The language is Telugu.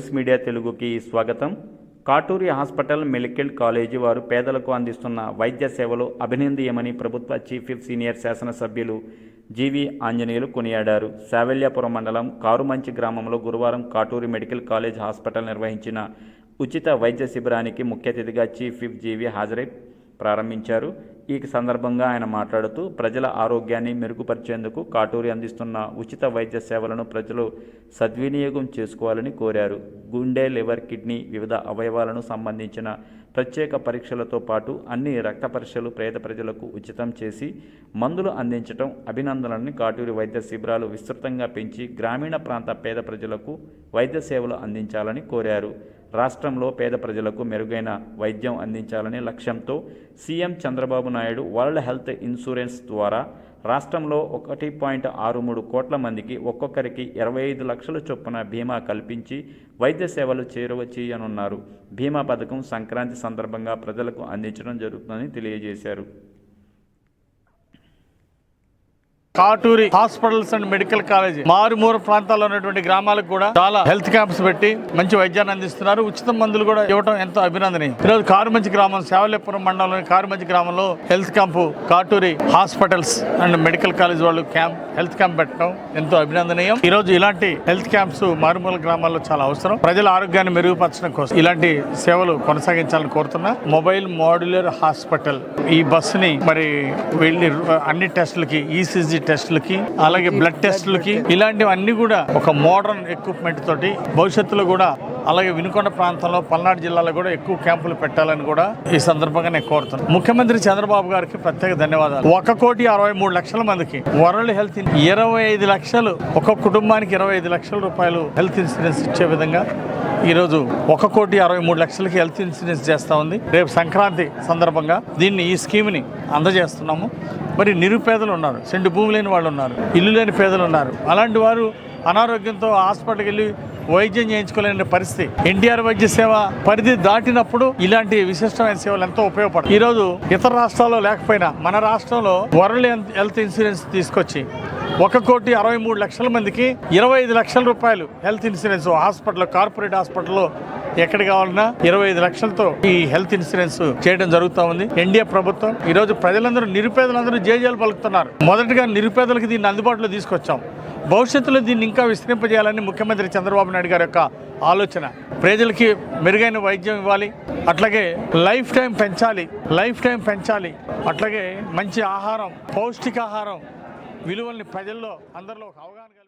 న్యూస్ మీడియా తెలుగుకి స్వాగతం. కాటూరి హాస్పిటల్ మెడికల్ కాలేజీ వారు పేదలకు అందిస్తున్న వైద్య సేవలు అభినందీయమని ప్రభుత్వ చీఫ్ సీనియర్ శాసనసభ్యులు జీవి ఆంజనేయులు కొనియాడారు. శావల్యాపురం మండలం కారుమంచి గ్రామంలో గురువారం కాటూరి మెడికల్ కాలేజ్ హాస్పిటల్ నిర్వహించిన ఉచిత వైద్య శిబిరానికి ముఖ్య అతిథిగా చీఫ్ విప్ జీవి హాజరై ప్రారంభించారు. ఈ సందర్భంగా ఆయన మాట్లాడుతూ ప్రజల ఆరోగ్యాన్ని మెరుగుపరిచేందుకు కాటూరి అందిస్తున్న ఉచిత వైద్య సేవలను ప్రజలు సద్వినియోగం చేసుకోవాలని కోరారు. గుండె లివర్ కిడ్నీ వివిధ అవయవాలను సంబంధించిన ప్రత్యేక పరీక్షలతో పాటు అన్ని రక్త పరీక్షలు పేద ప్రజలకు ఉచితం చేసి మందులు అందించడం అభినందనలని కాటూరి వైద్య శిబిరాలు విస్తృతంగా పెంచి గ్రామీణ ప్రాంత పేద ప్రజలకు వైద్య సేవలు అందించాలని కోరారు. రాష్ట్రంలో పేద ప్రజలకు మెరుగైన వైద్యం అందించాలనే లక్ష్యంతో CM Chandrababu Naidu world health insurance ద్వారా రాష్ట్రంలో ఒకటి పాయింట్ ఆరు మూడు కోట్ల మందికి ఒక్కొక్కరికి ఇరవై ఐదు లక్షల చొప్పున బీమా కల్పించి వైద్య సేవలు చేరువ చేయనున్నారు. బీమా పథకం సంక్రాంతి సందర్భంగా ప్రజలకు అందించడం జరుగుతుందని తెలియజేశారు. Katuri hospitals and medical college మారుమూర ప్రాంతాల్లో ఉన్నటువంటి గ్రామాలకు కూడా చాలా హెల్త్ క్యాంప్స్ పెట్టి మంచి వైద్యాన్ని అందిస్తున్నారు. ఉచిత మందులు కూడా ఇవ్వడం ఎంతో అభినందనీయం. ఈరోజు కారుమంచి గ్రామం సేవలేపురం మండలంలోని కారుమంచి గ్రామంలో health camp Katuri hospitals and medical college వాళ్ళు క్యాంప్ హెల్త్ క్యాంప్ పెట్టడం ఎంతో అభినందనీయం. ఈ రోజు ఇలాంటి హెల్త్ క్యాంప్స్ మారుమూల గ్రామాల్లో చాలా అవసరం. ప్రజల ఆరోగ్యాన్ని మెరుగుపరచడం కోసం ఇలాంటి సేవలు కొనసాగించాలని కోరుతున్నా. మొబైల్ మోడ్యులర్ హాస్పిటల్ ఈ బస్సుని మరి వెళ్ళి అన్ని టెస్టులకి ఈసీజీ టెస్టులకి అలాగే బ్లడ్ టెస్టులకి ఇలాంటివన్నీ కూడా ఒక మోడర్న్ ఎక్విప్మెంట్ తోటి భవిష్యత్తులో కూడా అలాగే వినుకొండ ప్రాంతంలో పల్నాడు జిల్లాలో కూడా ఎక్కువ క్యాంపులు పెట్టాలని కూడా ఈ సందర్భంగా నేను కోరుతున్నాను. ముఖ్యమంత్రి చంద్రబాబు గారికి ప్రత్యేక ధన్యవాదాలు. ఒక కోటి అరవై మూడు లక్షల మందికి వరల్డ్ హెల్త్ ఇరవై ఐదు లక్షలు ఒక కుటుంబానికి ఇరవై ఐదు లక్షల రూపాయలు హెల్త్ ఇన్సూరెన్స్ ఇచ్చే విధంగా ఈరోజు ఒక కోటి అరవై మూడు లక్షలకి హెల్త్ ఇన్సూరెన్స్ చేస్తూ ఉంది. రేపు సంక్రాంతి సందర్భంగా దీన్ని ఈ స్కీమ్ని అందజేస్తున్నాము. మరి నిరుపేదలు ఉన్నారు. సెంటు భూమి లేని వాళ్ళు ఉన్నారు. ఇల్లు లేని పేదలు ఉన్నారు. అలాంటి వారు అనారోగ్యంతో హాస్పిటల్కి వెళ్ళి వైద్యం చేయించుకోలేని పరిస్థితి. ఎన్టీఆర్ వైద్య సేవ పరిధి దాటినప్పుడు ఇలాంటి విశిష్టమైన సేవలు ఎంతో ఉపయోగపడతాయి. ఈరోజు ఇతర రాష్ట్రాల్లో లేకపోయినా మన రాష్ట్రంలో వరల్డ్ హెల్త్ ఇన్సూరెన్స్ తీసుకొచ్చి ఒక కోటి అరవై మూడు లక్షల మందికి ఇరవై ఐదు లక్షల రూపాయలు హెల్త్ ఇన్సూరెన్స్ హాస్పిటల్ కార్పొరేట్ హాస్పిటల్లో ఎక్కడ కావాలన్నా ఇరవై ఐదు లక్షలతో ఈ హెల్త్ ఇన్సూరెన్స్ చేయడం జరుగుతూ ఉంది. ఎన్డీఏ ప్రభుత్వం ఈ రోజు ప్రజలందరూ నిరుపేదలందరూ జేజేలు పలుకుతున్నారు. మొదటగా నిరుపేదలకు దీన్ని అందుబాటులో తీసుకొచ్చాం. భవిష్యత్తులో దీన్ని ఇంకా విస్తరింపజేయాలని ముఖ్యమంత్రి చంద్రబాబు నాయుడు గారి యొక్క ఆలోచన. ప్రజలకి మెరుగైన వైద్యం ఇవ్వాలి. అట్లాగే లైఫ్ టైం పెంచాలి. లైఫ్ టైం పెంచాలి. అట్లాగే మంచి ఆహారం పౌష్టికాహారం విలువల్ని ప్రజల్లో అందరిలో ఒక అవగాహన